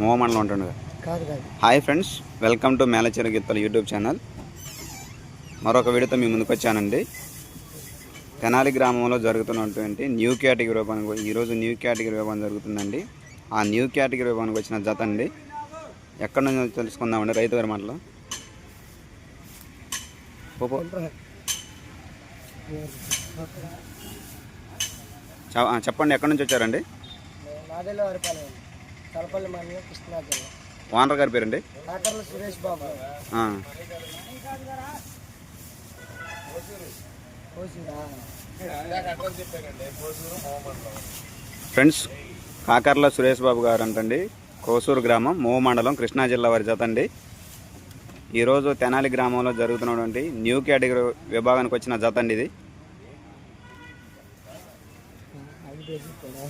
మోమండలం ఉంటుండగా hi friends welcome to Melachera Geethala YouTube channel మరొక వీడియోతో మీ ముందుకు వచ్చానండి. తెనాలి గ్రామంలో జరుగుతున్నటువంటి న్యూ కేటగిరీ విభాగం ఈరోజు న్యూ కేటగిరీ విభాగం జరుగుతుందండి. ఆ న్యూ కేటగిరీ విభాగానికి వచ్చిన జత అండి. ఎక్కడి నుంచి తెలుసుకుందామండి రైతు గారి మాటలు? చెప్పండి ఎక్కడి నుంచి వచ్చారండి? నాదెల్ల వారిపాలెం తలపల్లి మండలం కృష్ణా జిల్లా. ఓనర్ గారి పేరండి? కాకర్ల సురేష్ బాబు. ఆ, కోసిరా. ఫ్రెండ్స్ కాకర్ల సురేష్ బాబు గారు అంటండి కోసూరు గ్రామం మో మండలం కృష్ణా జిల్లా వారి జత అండి. ఈరోజు తెనాలి గ్రామంలో జరుగుతున్నటువంటి న్యూ కేటగిరీ విభాగానికి వచ్చిన జత అండి ఇది. పేరు కూడా.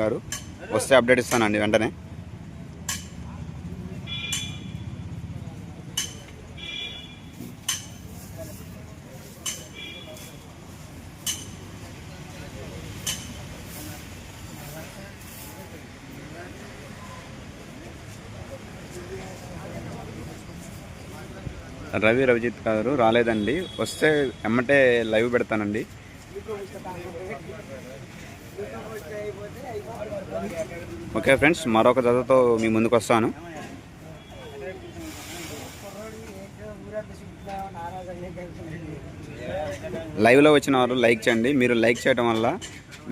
గారు వస్తే అప్డేట్ ఇస్తానండి వెంటనే. రవి రవిజిత్ గారు రాలేదండి. వస్తే ఎమ్మటే లైవ్ పెడతానండి. ఓకే ఫ్రెండ్స్ మరొక జతతో మీ ముందుకు వస్తాను లైవ్లో వచ్చిన వారు లైక్ చేయండి. మీరు లైక్ చేయడం వల్ల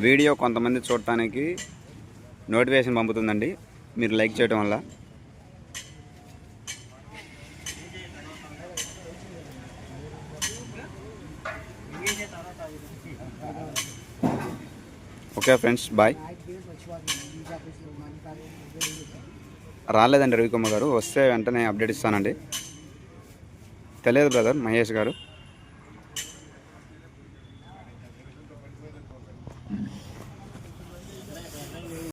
వీడియో కొంతమంది చూడటానికి నోటిఫికేషన్ పంపుతుందండి. మీరు లైక్ చేయడం వల్ల. ఓకే ఫ్రెండ్స్ బాయ్ రాలేదండి రవికుమార్ గారు వస్తే వెంటనే అప్డేట్ ఇస్తానండి. తెలియదు బ్రదర్ మహేష్ గారు.